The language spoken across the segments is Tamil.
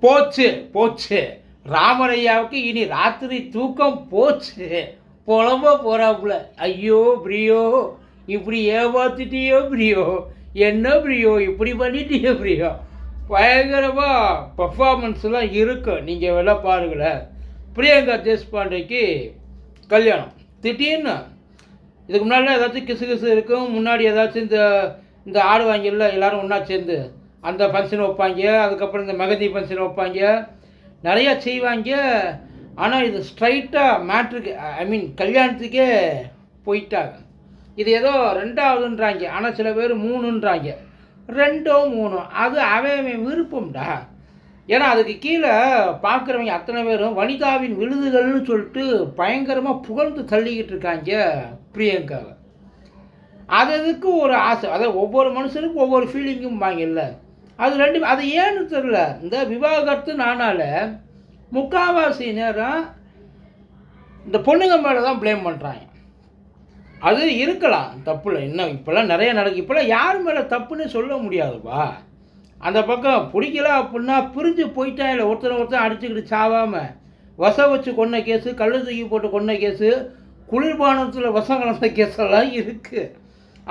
போச்சு போச்சு. ராமரையாவுக்கு இனி ராத்திரி தூக்கம் போச்சு. புலம்ப போகிறாப்புல ஐயோ பிரியோ இப்படி ஏமாத்திட்டியோ பிரியோ? என்ன பிரியோ? இப்படி பண்ணிட்டியோ பிரியோ? பயங்கரமாக பர்ஃபார்மன்ஸ்லாம் இருக்கும் நீங்கள் வேலை பாருங்களேன் பிரியங்கா தேஷ்பாண்டேக்கு கல்யாணம். திடீர்னு இதுக்கு முன்னாடி ஏதாச்சும் கிசு கிசு இருக்கும். முன்னாடி ஏதாச்சும் இந்த இந்த ஆடு ஆடுவாங்கல்ல எல்லாரும் ஒன்றா சேர்ந்து அந்த ஃபங்க்ஷன் வைப்பாங்க அதுக்கப்புறம் இந்த மெகந்தி ஃபங்க்ஷன் வைப்பாங்க. நிறையா செய்வாங்க. ஆனால் இது ஸ்ட்ரைட்டாக மேட்ருக்கு ஐ மீன் கல்யாணத்துக்கே போயிட்டாங்க. இது ஏதோ ரெண்டாவதுன்றாங்க. ஆனால் சில பேர் மூணுன்றாங்க. ரெண்டோ மூணோ. அது அவன் அவன் விருப்பம்டா. ஏன்னா அதுக்கு கீழே பார்க்குறவங்க அத்தனை பேரும் வனிதாவின் விழுதுகள்னு சொல்லிட்டு பயங்கரமாக புகழ்ந்து தள்ளிக்கிட்டு இருக்காங்க பிரியங்காவை. அது அதுக்கு ஒரு ஆசை? அதாவது ஒவ்வொரு மனுஷனுக்கும் ஒவ்வொரு ஃபீலிங்கும் வாங்கல்ல அது ரெண்டு அது ஏன்னு தெரில இந்த விவாகரத்து நானால முக்காவாசி நேரம் இந்த பொண்ணுங்க மேலே தான் ப்ளேம் பண்ணுறாங்க அது இருக்கலாம் தப்புல. இன்னும் இப்போல்லாம் நிறைய நடக்கு. இப்போல்லாம் யார் மேலே தப்புன்னு சொல்ல முடியாதுப்பா. அந்த பக்கம் பிடிக்கல அப்படின்னா பிரிஞ்சு போயிட்டா இல்லை ஒருத்தனை ஒருத்தன் அடிச்சுக்கிட்டு சாவாமல் வச வச்சு கொன்ன கேஸு கல் தூக்கி போட்டு கொன்ன கேஸு குளிர்பானத்தில் வசம் கலந்த கேஸெல்லாம் இருக்குது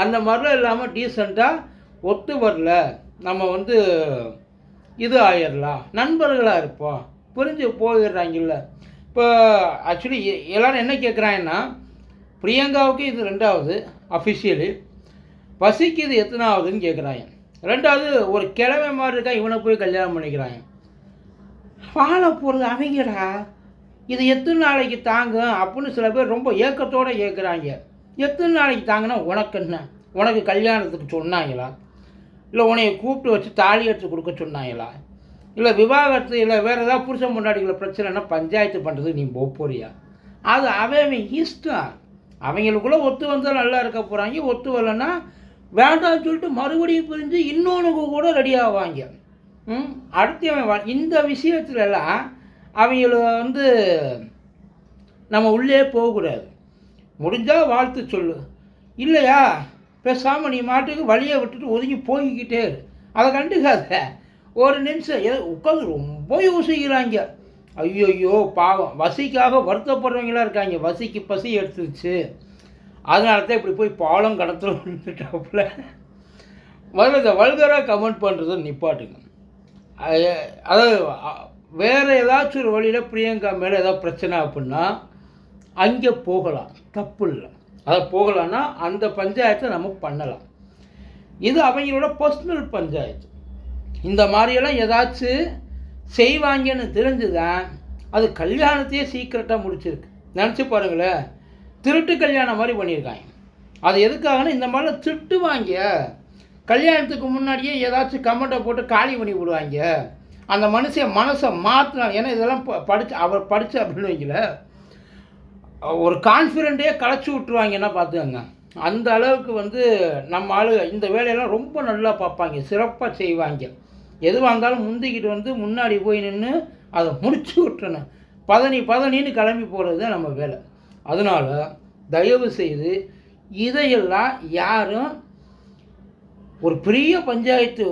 அந்த மாதிரிலாம் இல்லாமல் டீசெண்டாக ஒத்து வரல. நம்ம வந்து இது ஆயிடலாம் நண்பர்களாக இருப்போம். புரிஞ்சு போயிடுறாங்கல்ல. இப்போ ஆக்சுவலி எல்லோரும் என்ன கேட்குறாங்கன்னா பிரியங்காவுக்கு இது ரெண்டாவது அஃபிஷியலி பசிக்கு இது எத்தனாவதுன்னு கேட்குறாங்க ரெண்டாவது ஒரு கிழமை மாதிரி இருக்கா இவனை போய் கல்யாணம் பண்ணிக்கிறாங்க. வாழ போகிறது அவங்கடா இது எத்தனை நாளைக்கு தாங்கும் அப்படின்னு சில பேர் ரொம்ப ஏக்கத்தோடு கேட்குறாங்க எத்தனை நாளைக்கு தாங்கினா உனக்கு என்ன? உனக்கு கல்யாணத்துக்கு சொன்னாங்களா? இல்லை உன்னைய கூப்பிட்டு வச்சு தாலி எடுத்து கொடுக்க சொன்னாங்களா இல்லை விவாகரத்து இல்லை வேறு ஏதாவது புருஷன் முன்னாடிகளை பிரச்சனைனா பஞ்சாயத்து பண்ணுறதுக்கு நீ போக போறியா? அது அவன் அவன் இஷ்டம். அவங்களுக்குள்ளே ஒத்து வந்தால் நல்லா இருக்க போகிறாங்க ஒத்து வரலன்னா வேண்டாம்னு சொல்லிட்டு மறுபடியும் பிரிஞ்சு இன்னொன்று கூட ரெடி ஆவாங்க. ம்? அடுத்து அவன் இந்த விஷயத்துலலாம் அவங்கள வந்து நம்ம உள்ளே போகக்கூடாது. முடிஞ்சால் வாழ்த்து சொல்லு. இல்லையா? பேசாமல் நீ மாட்டுக்கு வழியை விட்டுட்டு ஒதுங்கி போய்கிட்டே இரு. அதை கண்டுக்காத. ஒரு நிமிஷம் ஏதோ உட்காந்து ரொம்ப யோசிக்கிறாங்க. ஐயோ பாவம். வசிக்காக வருத்தப்படுறவங்களா இருக்காங்க. வசிக்கு பசி எடுத்துருச்சு. அதனால தான் இப்படி போய் பாலம் கடத்துல விழுந்துட்டாப்புல முதல்ல இந்த வல்கராக கமெண்ட் பண்ணுறதை நிப்பாட்டுங்க. அதாவது வேறு ஏதாச்சும் ஒரு வழியில் பிரியங்கா மேலே ஏதாவது பிரச்சனை அப்படின்னா அங்கே போகலாம். தப்பு இல்லை அதை போகலான்னா அந்த பஞ்சாயத்தை நம்ம பண்ணலாம். இது அவங்களோட பர்சனல் பஞ்சாயத்து. இந்த மாதிரியெல்லாம் ஏதாச்சும் செய்வாங்கன்னு தெரிஞ்சுதான் அது கல்யாணத்தையே சீக்கிரட்டாக முடிச்சிருக்கு. நினச்சி பாருங்களேன் திருட்டு கல்யாணம் மாதிரி பண்ணியிருக்காங்க. அது எதுக்காகனா இந்த மாதிரிலாம் திட்டுவாங்க கல்யாணத்துக்கு முன்னாடியே ஏதாச்சும் கமெண்ட்டை போட்டு காலி பண்ணி விடுவாங்க. அந்த மனுஷன் மனசை மாற்றினாங்க ஏன்னா இதெல்லாம் ப- படிச்சு அவர் படிச்சு அப்படின்னு வைங்களேன். ஒரு கான்ஃபிடென்ட்டே களைச்சி விட்ருவாங்கன்னா பார்த்துக்கோங்க. அந்த அளவுக்கு வந்து நம்ம ஆளு இந்த வேலையெல்லாம் ரொம்ப நல்லா பார்ப்பாங்க சிறப்பாக செய்வாங்க. எதுவாக இருந்தாலும் முந்திக்கிட்டு வந்து முன்னாடி போய் நின்று அதை முடிச்சு விட்டுறணும். பதனி பதனின்னு கிளம்பி போகிறது தான் நம்ம வேலை. அதனால் தயவு செய்து இதையெல்லாம் யாரும் ஒரு பெரிய பஞ்சாயத்து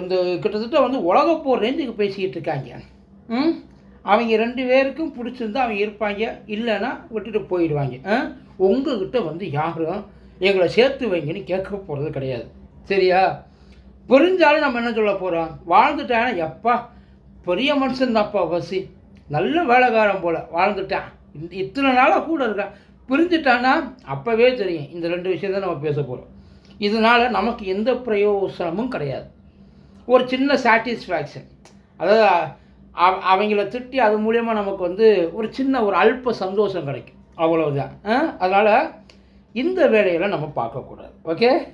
இந்த கிட்டத்தட்ட வந்து உலக போர் ரேஞ்சுக்கு பேசிக்கிட்டு இருக்காங்க. ம்? அவங்க ரெண்டு பேருக்கும் பிடிச்சிருந்தா அவங்க இருப்பாங்க இல்லைன்னா விட்டுட்டு போயிடுவாங்க. ஆ? உங்ககிட்ட வந்து யாரும் எங்களை சேர்த்து வைங்கன்னு கேட்க போகிறது கிடையாது. சரியா? புரிஞ்சாலும் நம்ம என்ன சொல்ல போகிறோம் வாழ்ந்துட்டானா? எப்பா பெரிய மனுஷன் தான்ப்பா வசி. நல்ல வேலைக்காரன் போல் வாழ்ந்துட்டான். இந்த இத்தனை நாளாக கூட இருக்கான் பிரிஞ்சுட்டானா அப்போவே தெரியும். இந்த ரெண்டு விஷயம் தான் நம்ம பேச போகிறோம் இதனால் நமக்கு எந்த பிரயோசனமும் கிடையாது. ஒரு சின்ன சாட்டிஸ்ஃபேக்ஷன் அதாவது அவங்கள திட்டி அது மூலயமா நமக்கு வந்து ஒரு சின்ன ஒரு அல்ப சந்தோஷம் கிடைக்கும். அவ்வளவுதான். அதனால் இந்த வேலையெல்லாம் நம்ம பார்க்கக்கூடாது. ஓகே?